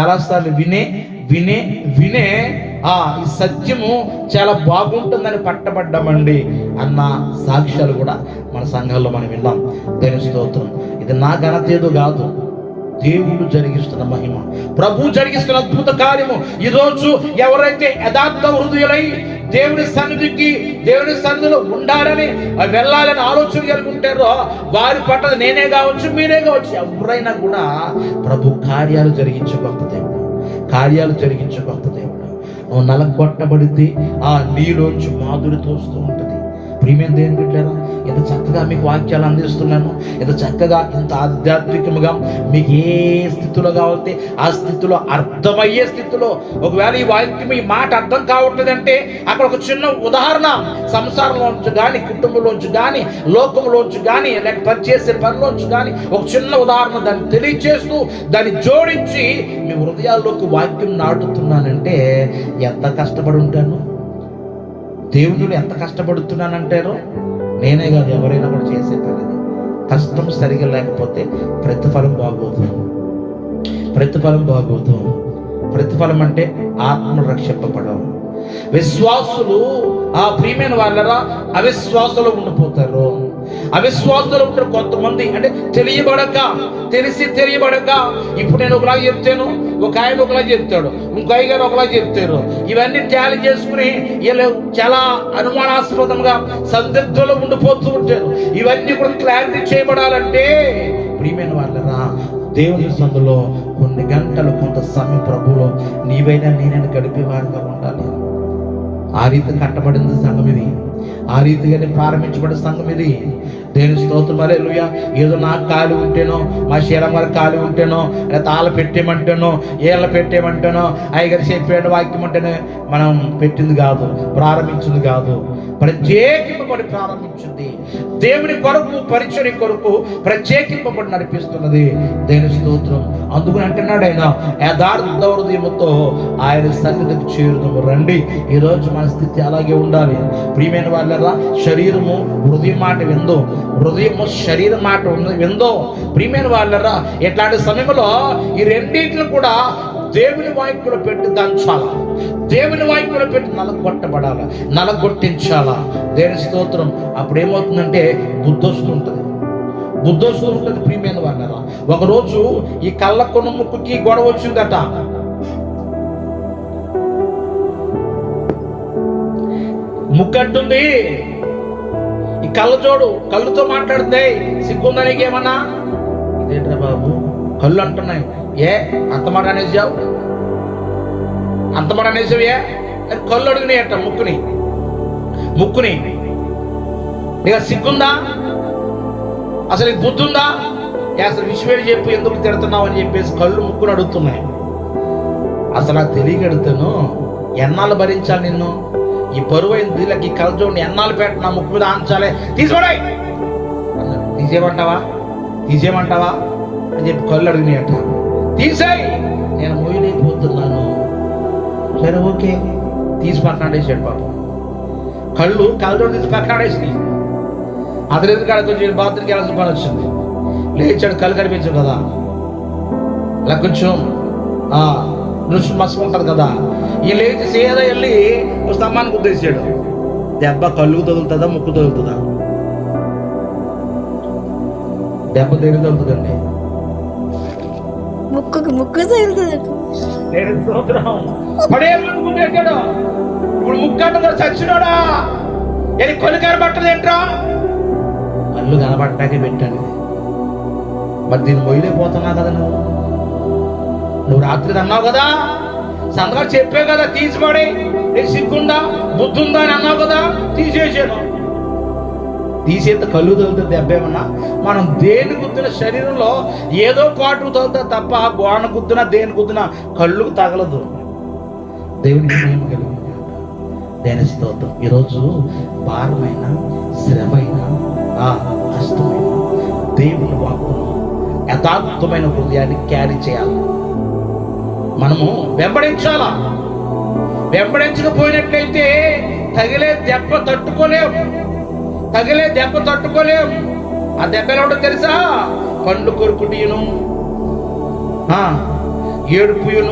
చాలాసార్లు వినే వినే వినే ఆ ఈ సత్యము చాలా బాగుంటుందని పట్టబడ్డామండి అన్న సాక్ష్యాలు కూడా మన సంఘాల్లో మనం విన్నాం. దేని స్తోత్రం. ఇది నా ఘనత ఏదో కాదు. దేవుడు జరిగిస్తున్న మహిమ. ప్రభు జరిగిస్తున్న అద్భుత కార్యము. ఈరోజు ఎవరైతే యథార్థ హృదయులై దేవుని సన్నిధికి దేవుని సన్నిధిలో ఉండాలని వెళ్ళాలని ఆలోచన కలిగి ఉంటారో వారి పట్ల నేనే కావచ్చు మీరే కావచ్చు ఎవరైనా కూడా ప్రభు కార్యాలు జరిగించే గొప్ప దేవుడు. కార్యాలు జరిగించే గొప్ప దేవుడు. నువ్వు నలగొట్టబడితే ఆ నీలోంచి మాధురితో వస్తూ ఉంటుంది ప్రియమైన దేని బిడ్డారా ఎంత చక్కగా మీకు వాక్యాలు అందిస్తున్నాను. ఎంత చక్కగా ఎంత ఆధ్యాత్మికముగా మీకు ఏ స్థితిలో కావాలంటే ఆ స్థితిలో అర్థమయ్యే స్థితిలో ఒకవేళ ఈ వాక్యం ఈ మాట అర్థం కావట్లేదంటే అక్కడ ఒక చిన్న ఉదాహరణ సంసారంలోంచి కానీ కుటుంబంలోంచి కానీ లోకంలోంచి కానీ లేక పనిచేసే పనిలోంచి కానీ ఒక చిన్న ఉదాహరణ దాన్ని తెలియచేస్తూ దాన్ని జోడించి మీ హృదయాల్లోకి వాక్యం నాటుతున్నానంటే ఎంత కష్టపడి ఉంటాను? దేవుడు ఎంత కష్టపడుతున్నానంటారో నేనే కాదు ఎవరైనా కూడా చేసే పని కష్టం సరిగా లేకపోతే ప్రతిఫలం బాగోదు. ప్రతిఫలం బాగోదు. ప్రతిఫలం అంటే ఆత్మ రక్షింపబడవు విశ్వాసులు ఆ ప్రియమైన వాళ్ళరా అవిశ్వాసులు ఉండిపోతారు. అవిశ్వాసులు ఉంటారు కొంతమంది అంటే తెలియబడక తెలిసి తెలియబడక ఇప్పుడు నేను ఒకలాగా చెప్తాను ఒక ఆయన ఒకలా చెప్తాడు ఇంకో గారు ఒకలా చెప్తారు. ఇవన్నీ ట్యాలీ చేసుకుని వీళ్ళు చాలా అనుమానాస్పదంగా సందిగ్ధంలో ఉండిపోతూ ఉంటారు. ఇవన్నీ కూడా క్లారిటీ చేయబడాలంటే ప్రియమైన వాళ్ళరా దేవుని సందులో కొన్ని గంటలు కొంత సమయం ప్రభులో నీవైనా నేనైనా గడిపేవారుగా ఉండాలి. ఆ రీతి కట్టబడింది సంఘం ఇది. ఆ రీతిగానే ప్రారంభించబడిన సంఘం ఇది. దేని స్తోత్రం అలెలుయ ఏదో నాకు ఖాళీ ఉంటేనో మా శీలం గారు ఖాళీ ఉంటేనో లేదా తాళ పెట్టేమంటేనో ఏళ్ళ పెట్టేమంటేనో అయ్యగారు చెప్పాడు వాక్యం అంటేనే మనం పెట్టింది కాదు ప్రారంభించింది కాదు. ప్రత్యేకింపబడి ప్రారంభించింది. దేవుని కొరకు పరిచయం కొరకు ప్రత్యేకింపబడి నడిపిస్తున్నది. దేని స్తోత్రం. అందుకని అంటున్నాడు ఆయన యథార్థ హృదయముతో ఆయన సన్నిధికి చేరుదాము రండి ఈరోజు మన స్థితి అలాగే ఉండాలి. ప్రియమైన వాళ్ళరా శరీరము హృదయం మాట విందో. హృదయము శరీరం మాట విందో. ప్రియమైన వాళ్ళరా ఇట్లాంటి సమయంలో ఈ రెండింటిని కూడా దేవుని వాక్యంలో పెట్టి దంచాలా? దేవుని వాక్యంలో పెట్టి నలగొట్టబడాలా? నలగొట్టించాలా? దేని స్తోత్రం అప్పుడు ఏమవుతుందంటే బుద్ధి వస్తుంటుంది బుద్ధి ఉంటుంది ప్రియమైన వాళ్ళరా ఒకరోజు ఈ కళ్ళ కొనుముక్కుకి గొడవ వచ్చిందట. ముక్కంటుంది. ఈ కళ్ళ చూడు కళ్ళుతో మాట్లాడుతాయి సిగ్గుందా నీకేమన్నా? ఇదేంట్రా బాబు? కళ్ళు అంటున్నాయి. ఏ? అంత మాట అనేసావు? అంత మాట అనేసావు ఏ? అని కళ్ళు అడిగినాయి ముక్కుని. ముక్కుని. ఇక సిగ్గుందా? అసలు నీకు బుద్ధి ఉందా అసలు విషయం చెప్పు ఎందుకు తిడుతున్నావు అని చెప్పేసి కళ్ళు ముక్కుని అడుగుతున్నాయి. అసలు నాకు తెలియగడుతాను ఎన్నాళ్ళు భరించాలి నిన్ను? ఈ బరువు అయిన దీళ్ళకి ఈ కలజోడిని ఎన్నాళ్ళు పెట్ట నా ముక్కు మీద ఆంచాలే? తీసుకోడే తీసేయమంటావా? తీసేయమంటావా? అని చెప్పి కళ్ళు అడిగినాయట తీసాయి! నేను మొయ్యలేకపోతున్నాను సరే ఓకే. తీసి పక్కనాడేసాడు పాపం. కళ్ళు కళ్ళజోడు తీసి పక్కనాడేసినాయి అతను ఎందుకు అడుగుతుంది బాత్రూమ్కి వెళ్ళాల్సిన పని వచ్చింది? లేచాడు కళ్ళు కనిపించదు కదా. ఇలా కొంచెం ఆ, నృష్టి మస్తు ఉంటుంది కదా. ఈ లేచి సీదా వెళ్ళి ఒక స్తంభానికి ఉద్దేశాడు దెబ్బ కళ్ళు తగులుతుందా ముక్కు తగులుతుందా? దెబ్బ దేని తగులుతుందండి? ముక్కు ముక్కు నేను స్తోత్రం. ఇప్పుడు ముక్కు అంటుందా చచ్చినోడా కళ్ళు కనబట్టాకే పెట్టాను. మరి దీన్ని మొయ్యలేకపోతున్నావు కదా నువ్వు? నువ్వు రాత్రి అన్నావు కదా? సందగా చెప్పే కదా తీసిపడి. నీకు సిగ్గుందా? బుద్ధుందా అని అన్నావు కదా? తీసేసాను. తీసేంత కళ్ళు తగులుతుంది దెబ్బేమన్నా మనం దేని గుద్దిన శరీరంలో ఏదో కాటు తగులుతా తప్ప గోడ గుద్దున దేని గుద్దున కళ్ళుకు తగలదు. దేవునికి నేను కలిగింది దేని స్తోత్రం? ఈరోజు భారమైన శ్రమైన ఆ కష్టమైన దేవుని వాక్కును యథార్థమైన హృదయాన్ని క్యారీ చేయాలి. మనము వెంబడించాలా? వెంబడించకపోయినట్లయితే తగిలే దెబ్బ తట్టుకోలేము తగిలే దెబ్బ తట్టుకోలేం. ఆ దెబ్బ ఎలా ఉంటుందో తెలుసా? పండు కొరుకుటీను ఏడుపుయును.